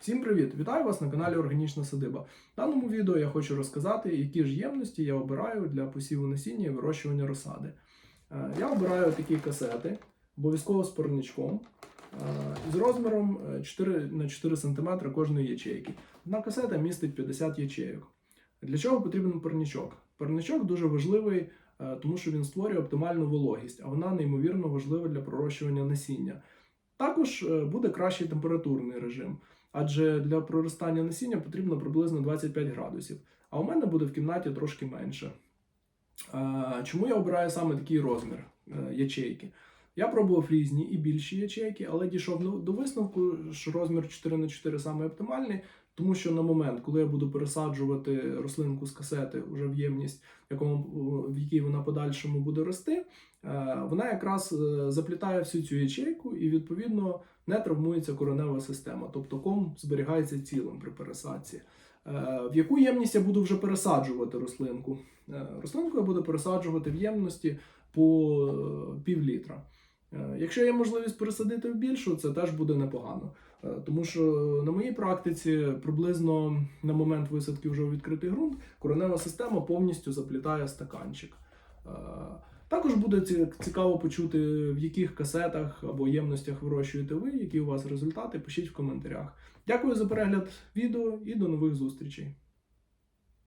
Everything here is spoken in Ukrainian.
Всім привіт! Вітаю вас на каналі Органічна Садиба. В даному відео я хочу розказати, які ж ємності я обираю для посіву насіння і вирощування розсади. Е, Я обираю такі касети, обов'язково з парничком, е, з розміром е, 4 на 4 см кожної ячейки. Одна касета містить 50 ячейок. Для чого потрібен парничок? Парничок дуже важливий, е, тому що він створює оптимальну вологість, а вона неймовірно важлива для пророщування насіння. Також е, буде кращий температурний режим, адже для проростання насіння потрібно приблизно 25 градусів, а у мене буде в кімнаті трошки менше. Е, Чому я обираю саме такий розмір е, ячейки? Я пробував різні і більші ячейки, але дійшов до- висновку, що розмір 4х4 саме оптимальний, тому що на момент, коли я буду пересаджувати рослинку з касети вже в ємність, якому, в якій вона подальшому буде рости, е, вона якраз е, заплітає всю цю ячейку і відповідно не травмується коренева система, тобто ком зберігається цілим при пересадці. Е, В яку ємність я буду вже пересаджувати рослинку? Е, Рослинку я буду пересаджувати в ємності по е, пів літра. Якщо є можливість пересадити в більшу, це теж буде непогано. Тому що на моїй практиці приблизно на момент висадки вже у відкритий ґрунт коренева система повністю заплітає стаканчик. Також буде цікаво почути, в яких касетах або ємностях вирощуєте ви, які у вас результати. Пишіть в коментарях. Дякую за перегляд відео і до нових зустрічей.